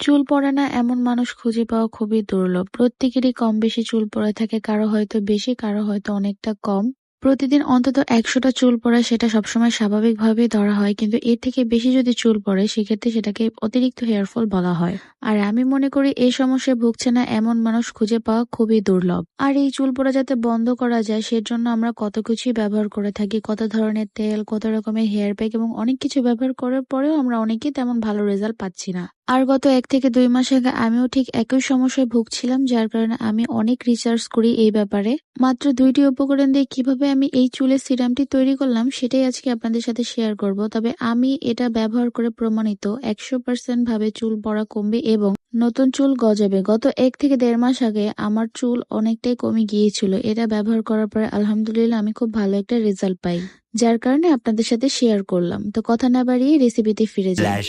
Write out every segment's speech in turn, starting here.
চুল পড়ে না এমন মানুষ খুঁজে পাওয়া খুবই দুর্লভ। প্রত্যেকেরই কম বেশি চুল পড়ে থাকে, কারও হয়তো বেশি, কারও হয়তো অনেকটা কম। প্রতিদিন অন্তত একশোটা চুল পড়ে সেটা সবসময় স্বাভাবিকভাবেই ধরা হয়, কিন্তু এর থেকে বেশি যদি চুল পড়ে, সেক্ষেত্রে সেটাকে অতিরিক্ত হেয়ারফল বলা হয়। আর আমি মনে করি এই সমস্যায় ভুগছে না এমন মানুষ খুঁজে পাওয়া খুবই দুর্লভ। আর এই চুল পড়া যাতে বন্ধ করা যায়, সেজন্য আমরা কত কিছুই ব্যবহার করে থাকি। কত ধরনের তেল, কত রকমের হেয়ার প্যাক এবং অনেক কিছু ব্যবহার করার পরেও আমরা অনেকেই তেমন ভালো রেজাল্ট পাচ্ছি না। আর গত এক থেকে দুই মাস আগে আমিও ঠিক একই সমস্যায় ভুগছিলাম, যার কারণে আমি অনেক রিসার্চ করি এই ব্যাপারে। মাত্র দুইটি উপকরণ দিয়ে কীভাবে আমি এই চুলের সিরামটি তৈরি করলাম, সেটাই আজকে আপনাদের সাথে শেয়ার করব। তবে আমি এটা ব্যবহার করে প্রমাণিত, একশো পার্সেন্ট ভাবে চুল পড়া কমবে এবং নতুন চুল গজাবে। গত এক থেকে দেড় মাস আগে আমার চুল অনেকটাই কমে গিয়েছিল, এটা ব্যবহার করার পরে আলহামদুলিল্লাহ আমি খুব ভালো একটা রেজাল্ট পাই, যার কারণে আপনাদের সাথে শেয়ার করলাম। তো কথা না বাড়িয়ে রেসিপিতে ফিরে যাই.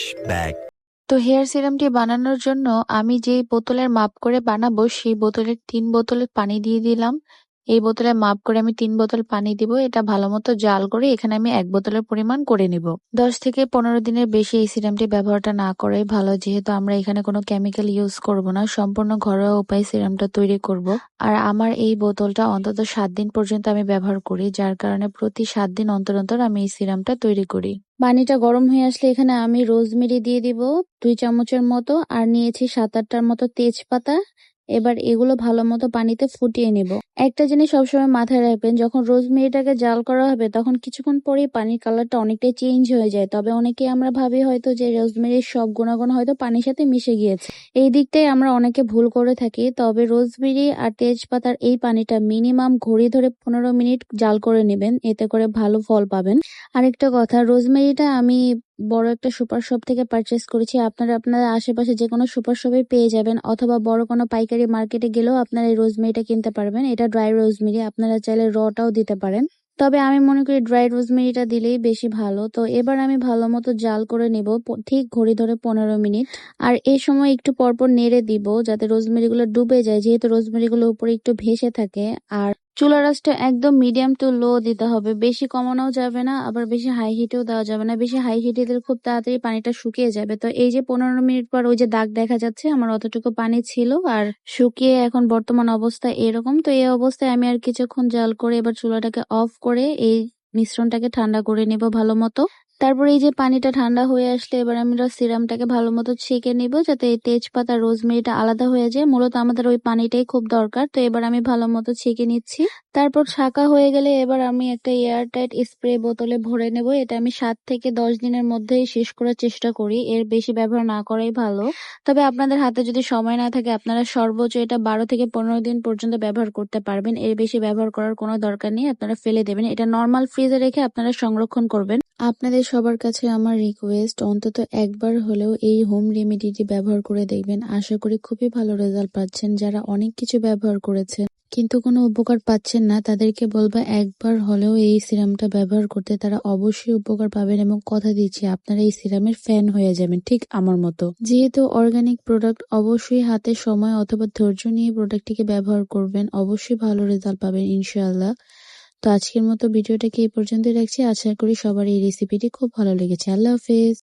তো হেয়ার সিরামটি বানানোর জন্য আমি যেই বোতলের মাপ করে বানাবো, সেই বোতলের তিন বোতল পানি দিয়ে দিলাম। এই বোতলে মাপ করে আমি তিন বোতল পানি দিব, এটা ভালো মতো জাল করে এখানে আমি এক বোতলের পরিমাণ করে নিব। দশ থেকে পনেরো দিনের বেশি এই সিরামটি ব্যবহারটা না করাই ভালো, যেহেতু আমরা এখানে কোনো কেমিক্যাল ইউজ করব না, সম্পূর্ণ ঘরোয়া উপায়ে সিরামটা তৈরি করব। আর আমার এই বোতলটা অন্তত সাত দিন পর্যন্ত আমি ব্যবহার করি, যার কারণে প্রতি সাত দিন অন্তর অন্তর আমি এই সিরামটা তৈরি করি। পানিটা গরম হয়ে আসলে এখানে আমি রোজমেরি দিয়ে দিব দুই চামচের মতো, আর নিয়েছি সাত আটটার মতো তেজপাতা এবার এগুলো ভালো মতো পানিতে ফুটিয়ে নিব। একটা জিনিস সবসময় মাথায় রাখবেন, যখন রোজমেরিটাকে জাল করা হবে, তখন কিছুক্ষণ পরেই পানির কালারটা অনেকটাই চেঞ্জ হয়ে যায়। তবে অনেকে আমরা ভাবি হয়তো যে রোজমেরির সব গুণাগুণ হয়তো পানির সাথে মিশে গিয়েছে। এই দিকটাই আমরা অনেকে ভুল করে থাকি, তবে রোজমেরি আর তেজপাতার এই পানিটা মিনিমাম ঘড়ি ধরে পনেরো মিনিট জাল করে নেবেন, এতে করে ভালো ফল পাবেন। আরেকটা কথা, রোজমেরিটা আমি বড় একটা সুপার শপ থেকে পারচেস করেছি। আপনারা আপনাদের আশেপাশে যে কোনো সুপার শপে পেয়ে যাবেন, অথবা বড় কোনো পাইকারি মার্কেটে গেলেও আপনারা এই রোজমেরিটা কিনতে পারবেন। এটা ড্রাই রোজমেরি আপনারা চাইলে রটাও দিতে পারেন। তবে আমি মনে করি ড্রাই রোজমেরিটা দিলেই বেশি ভালো। তো এবার আমি ভালো মতো জাল করে নেব ঠিক ঘড়ি ধরে পনেরো মিনিট। আর এই সময় একটু পরপর নেড়ে দিব, যাতে রোজমেরিগুলো ডুবে যায়। যেহেতু রোজমেরিগুলো উপরে একটু ভেসে থাকে, আর চুলা রাসটা একদম মিডিয়াম টু লো দিতে হবে। বেশি কমানোও যাবে না, আবার বেশি হাই হিটেও দেওয়া যাবে না। বেশি হাই হিটে দিলে খুব তাড়াতাড়ি পানিটা শুকিয়ে যাবে। তো এই যে পনেরো মিনিট পর ওই যে দাগ দেখা যাচ্ছে, আমার অতটুকু পানি ছিল আর শুকিয়ে এখন বর্তমান অবস্থা এরকম। তো এই অবস্থায় আমি আর কিছুক্ষণ জাল করে এবার চুলাটাকে অফ করে এই মিশ্রণটাকে ঠান্ডা করে নেব ভালো মতো। তারপর এই যে পানিটা ঠান্ডা হয়ে আসলে এবার আমরা সিরামটাকে ভালো মতো ছেঁকে নিব যাতে এই তেজপাতা, রোজমেরিটা আলাদা হয়ে যায়। মূলত আমাদের ওই পানিটাই খুব দরকার। তো এবার আমি ভালো মতো ছেঁকে নিচ্ছি। তারপর ছাকা হয়ে গেলে এবার আমি একটা এয়ারটাইট স্প্রে বোতলে ভরে নেব। এটা আমি সাত থেকে দশ দিনের মধ্যেই শেষ করার চেষ্টা করি। এর বেশি ব্যবহার না করাই ভালো। তবে আপনাদের হাতে যদি সময় না থাকে, আপনারা সর্বোচ্চ এটা বারো থেকে পনেরো দিন পর্যন্ত ব্যবহার করতে পারবেন। এর বেশি ব্যবহার করার কোনো দরকার নেই। আপনারা ফেলে দেবেন। এটা নর্মাল ফ্রিজে রেখে আপনারা সংরক্ষণ করবেন। আপনাদের সবার কাছে আমার রিকোয়েস্ট অন্তত একবার হলেও এই হোম রেমেডিটি ব্যবহার করে দেখবেন। আশা করি খুবই ভালো রেজাল্ট পাচ্ছেন যারা অনেক কিছু ব্যবহার করেছেন। কিন্তু কোনো উপকার পাচ্ছেন না, তাদেরকে বলব একবার হলেও এই সিরামটা ব্যবহার করতে তারা অবশ্যই উপকার পাবেন এবং কথা দিচ্ছি, আপনারা এই সিরামের ফ্যান হয়ে যাবেন, ঠিক আমার মতো। যেহেতু অর্গানিক প্রোডাক্ট অবশ্যই হাতে সময় অথবা ধৈর্য নিয়ে প্রোডাক্টটিকে ব্যবহার করবেন, অবশ্যই ভালো রেজাল্ট পাবেন, ইনশাআল্লাহ। তো আজকের মতো ভিডিওটাকে এই পর্যন্তই রাখছি। আশা করি সবার এই রেসিপিটি খুব ভালো লেগেছে। আল্লাহ হাফেজ।